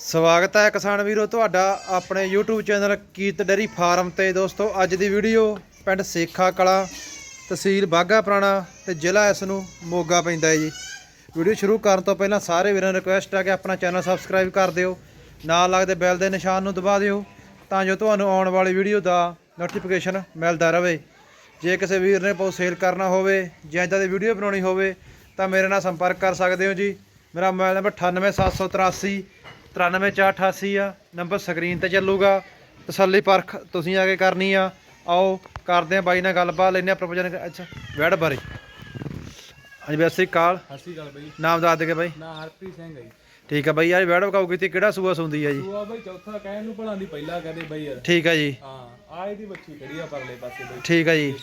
ਸਵਾਗਤ ਹੈ ਕਿਸਾਨ ਵੀਰੋ, ਤੁਹਾਡਾ ਆਪਣੇ YouTube channel Kirat dairy farm ਤੇ। ਦੋਸਤੋ, ਅੱਜ ਦੀ ਵੀਡੀਓ ਪਿੰਡ ਸੇਖਾ ਕਲਾ, ਤਹਿਸੀਲ ਬਾਗਾ ਪੁਰਾਣਾ ਤੇ ਜ਼ਿਲ੍ਹਾ ਇਸ ਨੂੰ ਮੋਗਾ ਪੈਂਦਾ ਹੈ ਜੀ। ਵੀਡੀਓ ਸ਼ੁਰੂ ਕਰਨ ਤੋਂ ਪਹਿਲਾਂ ਸਾਰੇ ਵੀਰਾਂ ਨੂੰ ਰਿਕੁਐਸਟ ਹੈ ਕਿ ਆਪਣਾ ਚੈਨਲ ਸਬਸਕ੍ਰਾਈਬ ਕਰ ਦਿਓ, ਨਾਲ ਲੱਗਦੇ ਬੈਲ ਦੇ ਨਿਸ਼ਾਨ ਨੂੰ ਦਬਾ ਦਿਓ, ਤਾਂ ਜੋ ਤੁਹਾਨੂੰ ਆਉਣ ਵਾਲੀ ਵੀਡੀਓ ਦਾ ਨੋਟੀਫਿਕੇਸ਼ਨ ਮਿਲਦਾ ਰਹੇ। ਜੇ ਕਿਸੇ ਵੀਰ ਨੇ ਪੋ ਸੇਲ ਕਰਨਾ ਹੋਵੇ ਜਾਂ ਇਦਾਂ ਦੀ ਵੀਡੀਓ ਬਣਾਉਣੀ ਹੋਵੇ, ਤਾਂ ਮੇਰੇ ਨਾਲ ਸੰਪਰਕ ਕਰ ਸਕਦੇ ਹੋ ਜੀ। ਮੇਰਾ ਮੋਬਾਈਲ ਨੰਬਰ 98783 93488 ਆ ਨੰਬਰ ਸਕਰੀਨ ਤੇ ਚੱਲੂਗਾ। ਤਸੱਲੀ ਪਰਖ ਤੁਸੀਂ ਆ ਕੇ ਕਰਨੀ ਆ। ਆਓ ਕਰਦੇ ਆ ਬਾਈ ਨਾਲ ਗੱਲਬਾਤ ਲੈਨੇ ਆ ਪ੍ਰੋਪੋਜਨ ਅੱਛਾ ਵੈੜ ਬਾਰੇ। ਹਾਂਜੀ ਬਈ ਸਤਿ ਸ੍ਰੀ ਅਕਾਲ। ਸਤਿ ਸ਼੍ਰੀ ਅਕਾਲ ਬਾਈ। ਨਾਮ ਦੱਸ ਦੇ ਬਾਈ। ਨਾ ਹਰਪ੍ਰੀਤ ਸਿੰਘ ਹੈ ਜੀ। ਠੀਕ ਆ ਬਾਈ ਯਾਰ ਵੈੜ ਵਕਾਉ ਕੀਤੀ ਕਿਹੜਾ ਸੂਆ ਸੁੰਦੀ ਆ ਜੀ? ਤੂੰ ਆ ਬਾਈ ਚੌਥਾ ਕਹਿਣ ਨੂੰ ਭਲਾਂ ਦੀ ਪਹਿਲਾ ਕਹਦੇ ਬਾਈ ਯਾਰ। ਠੀਕ ਆ ਜੀ। ਹਾਂ ਆ ਇਹਦੀ ਬੱਚੀ ਖੜੀ ਆ ਪਰਲੇ ਪਾਸੇ ਬਾਈ। ਠੀਕ ਆ ਜੀ।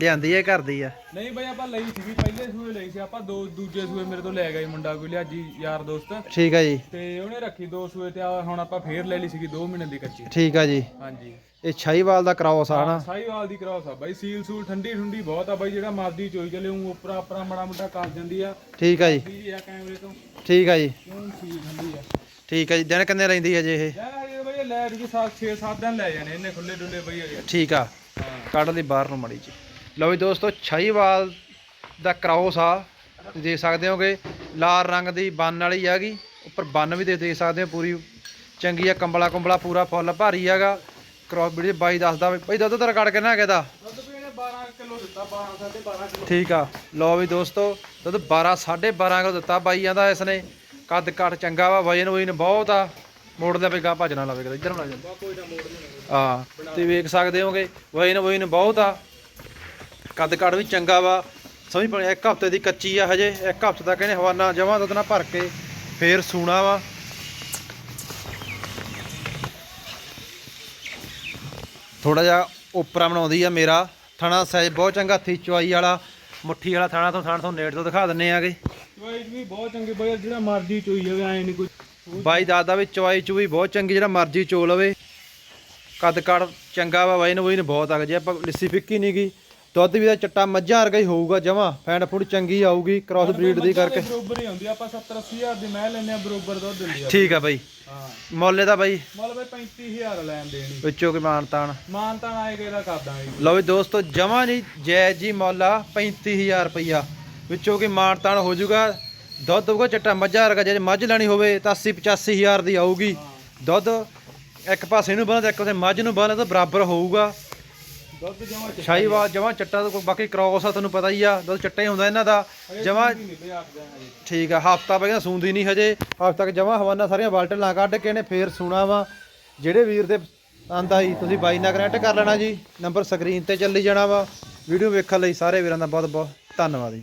ਲਿਆਂਦੀ ਹੈ ਘਰ ਦੀ ਆ। ਨਹੀਂ ਬਾਈ ਆਪਾਂ ਲਈ ਸੀਗੀ ਪਹਿਲੇ ਸੂਏ ਲਈ ਸੀ ਆਪਾਂ ਦੋ ਦੂਜੇ ਸੂਏ ਮੇਰੇ ਤੋਂ ਲੈ ਗਏ ਮੁੰਡਾ ਕੋਈ ਲਿਆ ਜੀ ਯਾਰ ਦੋਸਤ। ਠੀਕ ਆ ਜੀ। ਤੇ ਉਹਨੇ ਰੱਖੀ ਦੋ ਸੂਏ ਤੇ ਆ ਹੁਣ ਆਪਾਂ ਫੇਰ ਲੈ ਲਈ ਸੀਗੀ 2 ਮਹੀਨੇ ਦੀ ਕੱਚੀ। ਠੀਕ ਆ ਜੀ। ਹਾਂਜੀ। ਇਹ ਛਾਈਵਾਲ ਦਾ ਕਰਾਉਸ ਆ ਨਾ ਸਾਈਵਾਲ ਦੀ ਕਰਾਸ ਆ ਬਾਈ ਸੀਲ ਸੂਲ ਠੰਡੀ ਠੰਡੀ ਬਹੁਤ ਆ ਬਾਈ ਜਿਹੜਾ ਮਰਦੀ ਚੋਈ ਚਲੇ ਉਹ ਉਪਰਾ ਉਪਰਾ ਮੜਾ ਮੁੰਡਾ ਕਰ ਜਾਂਦੀ ਆ। ਠੀਕ ਆ ਜੀ। ਵੀ ਆ ਕੈਮਰੇ ਤੋਂ। ਠੀਕ ਆ ਜੀ। ਕਿਉਂ ਸੀਲ ਠੰਡੀ ਆ। ਠੀਕ ਆ ਜੀ। ਦਿਨ ਕਿੰਨੇ ਰਹਿੰਦੀ ਹੈ ਜੀ ਇਹ? ਲੈ ਇਹ ਬਾਈ ਲੈ ਜੀ 7 6 7 ਦਿਨ ਲੈ ਜਾਣੇ ਇਹਨੇ ਖੁੱਲੇ ਡੁੱਲੇ ਬਾਈ ਯਾਰ ਠੀਕ ਆ। ਕੱਢ ਲਈ ਬਾਹਰ ਨੂੰ ਮੜੀ ਜੀ ਲਓ ਵੀ ਦੋਸਤੋ ਛਾਈਵਾਲ ਦਾ ਕਰਾਉਸ ਆ ਦੇਖ ਸਕਦੇ ਹੋਗੇ ਲਾਲ ਰੰਗ ਦੀ ਬੰਨ ਵਾਲੀ ਹੈਗੀ ਉੱਪਰ ਬੰਨ ਵੀ ਦੇ ਦੇਖ ਸਕਦੇ ਹੋ ਪੂਰੀ ਚੰਗੀ ਆ ਕੰਬਲਾ ਕੁੰਬਲਾ ਪੂਰਾ ਫੁੱਲ ਭਾਰੀ ਹੈਗਾ। ਕ੍ਰੋਸ ਵੀਡੀਓ ਬਾਈ ਦੱਸਦਾ ਬਈ ਦੁੱਧ ਤੇਰਾ ਕੱਢ ਕੇ ਨਾ ਕਿਦਾ ਦੁੱਧ ਵੀ ਇਹਨੇ 12 ਕਿਲੋ ਦਿੱਤਾ 12 12.5 ਕਿਲੋ। ਠੀਕ ਆ ਲਓ ਵੀ ਦੋਸਤੋ ਦੁੱਧ 12 12.5 ਕਿਲੋ ਦਿੱਤਾ ਬਾਈ ਜਾਂਦਾ ਇਸ ਨੇ ਕੱਦ ਕੱਟ ਚੰਗਾ ਵਾ ਵਜਨ ਵਜਨ ਬਹੁਤ ਆ। ਮੋੜਦਾ ਵੀ ਗਾ ਭੱਜ ਨਾ ਲਵੇ ਕਿਤੇ ਇੱਧਰ ਬਣਾ ਜਾਂਦਾ ਮੋੜ ਹਾਂ ਤੁਸੀਂ ਵੇਖ ਸਕਦੇ ਹੋਗੇ ਵਜਨ ਵਜਨ ਬਹੁਤ ਆ। ਕੱਦ ਕੱਟ ਵੀ ਚੰਗਾ ਵਾ। ਸਮਝ ਪਣੀ ਇੱਕ ਹਫ਼ਤੇ ਦੀ ਕੱਚੀ ਆ ਹਜੇ। ਇੱਕ ਹਫ਼ਤੇ ਤੱਕ ਇਹਨੇ ਹਵਾਨਾ ਜਮਾਂ ਦੁੱਧ ਨਾਲ ਭਰ ਕੇ ਫੇਰ ਸੂਣਾ ਵਾ। ਥੋੜਾ ਜਿਹਾ ਉਪਰਾ ਬਣਾਉਂਦੀ ਆ ਮੇਰਾ। ਥਣਾ ਸਾਈਜ਼ ਬਹੁਤ ਚੰਗਾ ਹੱਥੀ ਚੁਆਈ ਵਾਲਾ ਮੁੱਠੀ ਵਾਲਾ ਥਣਾ ਤੋਂ ਥਣ ਤੋਂ ਨੇੜ ਤੋਂ ਦਿਖਾ ਦਿੰਨੇ ਆਗੇ। ਚੋਈ ਵੀ ਬਹੁਤ ਚੰਗੇ ਬਾਈ ਜਿਹੜਾ ਮਰਜ਼ੀ ਚੋਈ ਜਾਵੇ ਐ ਨਹੀਂ ਕੋਈ। ਬਾਈ ਦਾਦਾ ਵੀ ਚੁਆਈ ਚੂਈ ਬਹੁਤ ਚੰਗੀ ਜਿਹੜਾ ਮਰਜ਼ੀ ਚੋ ਲਵੇ। ਕੱਦ ਕੱਦ ਚੰਗਾ ਵਾ ਬਾਈ ਨੂੰ ਬਾਈ ਨੂੰ ਬਹੁਤ ਆ ਜੇ ਆਪਾਂ ਲਿੱਸੀ ਫਿੱਕੀ ਨਹੀਂ ਗਈ ਦੁੱਧ ਵੀ ਦਾ ਚਿੱਟਾ ਮੱਝਾਂ ਵਰਗਾ ਹੀ ਹੋਊਗਾ ਜਮਾ ਫੈਂਡ ਫੂਡ ਚੰਗੀ ਆਊਗੀ ਕ੍ਰਾਸ ਬਰੀਡ ਦੀ ਕਰਕੇ। ਬਰੋਬਰ ਹੀ ਹੁੰਦੀ ਆ, ਆਪਾਂ 70 80 ਹਜ਼ਾਰ ਦੀ ਮੈਂ ਲੈਨੇ ਆ ਬਰੋਬਰ ਦੁੱਧ ਦਿੰਦੀ ਆ। ਠੀਕ ਆ ਬਾਈ। ਹਾਂ। ਮੁੱਲ ਦਾ ਬਾਈ। ਮੁੱਲ ਬਈ 35000 ਲੈਣ ਦੇਣੀ। ਵਿੱਚੋਂ ਕਿ ਮਾਨਤਾਨ। ਮਾਨ ਤਾਂ ਆਏ ਕੇ ਦਾ ਕਰ ਦਾਂਗੇ ਜੀ। ਲਓ ਵੀ ਦੋਸਤੋ ਜਮਾ ਜੀ ਜਾਇਜ਼ ਜੀ ਮੁੱਲ ਆ 35000 ਰੁਪਈਆ। ਵਿੱਚੋਂ ਕਿ ਮਾਨਤਾਨ ਹੋ ਜਾਊਗਾ ਦੁੱਧ ਹੋਊਗਾ ਚਿੱਟਾ ਮੱਝਾਂ ਵਰਗਾ ਜੇ ਮੱਝ ਲੈਣੀ ਹੋਵੇ ਤਾਂ 80 85000 ਦੀ ਆਊਗੀ। ਦੁੱਧ ਇੱਕ ਪਾਸੇ ਨੂੰ ਬੰਨ੍ਹ ਤੇ ਇੱਕ ਪਾਸੇ ਮੱਝ ਨੂੰ ਬੰਨ੍ਹ ਤਾਂ ਬਰਾਬਰ ਹੋਊਗਾ। ਦੁੱਧ ਜਮਾ ਸ਼ਾਹੀਵਾਲ ਜਮਾ ਚੱਟਾ ਤਾਂ ਬਾਕੀ ਕ੍ਰੋਸ ਆ ਤੁਹਾਨੂੰ ਪਤਾ ਹੀ ਆ ਦੁੱਧ ਚੱਟਾ ਹੀ ਹੁੰਦਾ ਇਹਨਾਂ ਦਾ। ਜਮਾ ਜੀ ਠੀਕ ਆ ਹਫਤਾ ਪਹਿਲਾਂ ਸੂੰਦੀ ਨਹੀਂ ਹਜੇ। ਹਫਤਾ ਤੱਕ ਜਮਾ ਹਵਾਨਾ ਸਾਰੀਆਂ ਬਾਲਟਾਂ ਲਾ ਕੱਢ ਕੇ ਇਹਨੇ ਫੇਰ ਸੂਣਾ ਵਾ। ਜਿਹੜੇ ਵੀਰ ਦੇ ਆਂਦਾ ਹੀ ਤੁਸੀਂ ਬਾਈ ਨਾਲ ਕਨੈਕਟ ਕਰ ਲੈਣਾ ਜੀ। ਨੰਬਰ ਸਕਰੀਨ ਤੇ ਚੱਲੀ ਜਾਣਾ ਵਾ। ਵੀਡੀਓ ਵੇਖਣ ਲਈ ਸਾਰੇ ਵੀਰਾਂ ਦਾ ਬਹੁਤ ਬਹੁਤ ਧੰਨਵਾਦ ਜੀ।